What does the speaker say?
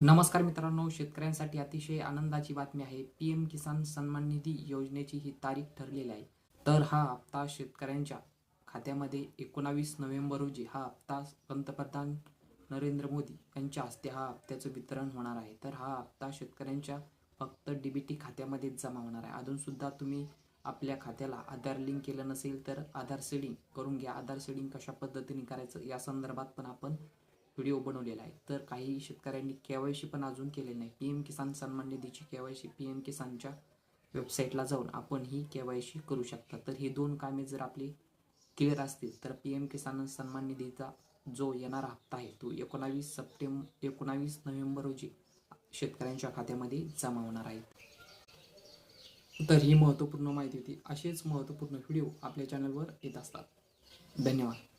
नमस्कार मित्रांनो शेतकऱ्यांसाठी अतिशय आनंदाची बातमी आहे. पी एम किसान सन्मान निधी योजनेची ही तारीख ठरलेली आहे. तर हा हप्ता शेतकऱ्यांच्या खात्यामध्ये एकोणावीस नोव्हेंबर रोजी हा हप्ता पंतप्रधान नरेंद्र मोदी यांच्या हस्ते हा हप्त्याचं वितरण होणार आहे. तर हा हप्ता शेतकऱ्यांच्या फक्त डी बी टी खात्यामध्ये जमा होणार आहे. अजूनसुद्धा तुम्ही आपल्या खात्याला आधार लिंक केलं नसेल तर आधार सेडिंग करून घ्या. आधार सेडिंग कशा पद्धतीने करायचं या संदर्भात पण आपण व्हिडिओ बनवलेला आहे. तर काही शेतकऱ्यांनी के वाय सी पण अजून केलेली नाही. पी एम किसान सन्मान निधीची K Y C P M किसानच्या वेबसाईटला जाऊन आपण ही के वाय सी करू शकता. तर ही दोन कामे जर आपली क्लिअर असतील तर पी एम किसान सन्मान निधीचा जो येणारा हप्ता आहे तो एकोणावीस सप्टेंबर एकोणावीस नोव्हेंबर रोजी शेतकऱ्यांच्या खात्यामध्ये जमा होणार आहे. तर ही महत्त्वपूर्ण माहिती होती. असेच महत्त्वपूर्ण व्हिडिओ आपल्या चॅनलवर येत असतात. धन्यवाद.